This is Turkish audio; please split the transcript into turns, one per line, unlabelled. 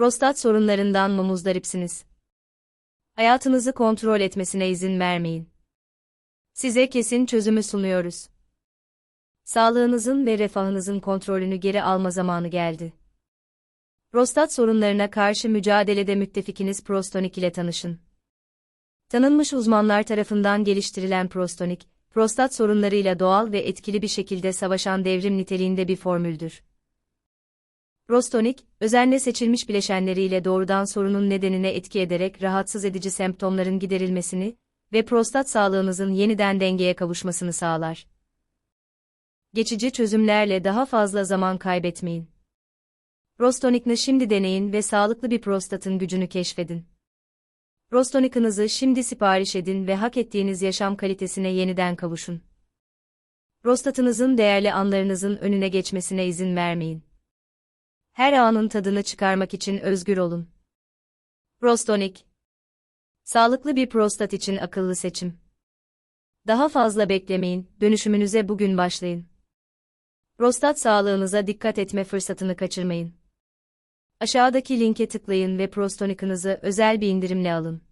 Prostat sorunlarından mı muzdaripsiniz? Hayatınızı kontrol etmesine izin vermeyin. Size kesin çözümü sunuyoruz. Sağlığınızın ve refahınızın kontrolünü geri alma zamanı geldi. Prostat sorunlarına karşı mücadelede müttefikiniz Prostonik ile tanışın. Tanınmış uzmanlar tarafından geliştirilen Prostonik, prostat sorunlarıyla doğal ve etkili bir şekilde savaşan devrim niteliğinde bir formüldür. Prostonik, özenle seçilmiş bileşenleriyle doğrudan sorunun nedenine etki ederek rahatsız edici semptomların giderilmesini ve prostat sağlığınızın yeniden dengeye kavuşmasını sağlar. Geçici çözümlerle daha fazla zaman kaybetmeyin. Prostonik'ni şimdi deneyin ve sağlıklı bir prostatın gücünü keşfedin. Prostonik'ınızı şimdi sipariş edin ve hak ettiğiniz yaşam kalitesine yeniden kavuşun. Prostatınızın değerli anlarınızın önüne geçmesine izin vermeyin. Her anın tadını çıkarmak için özgür olun. Prostonik Sağlıklı bir prostat için akıllı seçim. Daha fazla beklemeyin, dönüşümünüze bugün başlayın. Prostat sağlığınıza dikkat etme fırsatını kaçırmayın. Aşağıdaki linke tıklayın ve Prostonik'ınızı özel bir indirimle alın.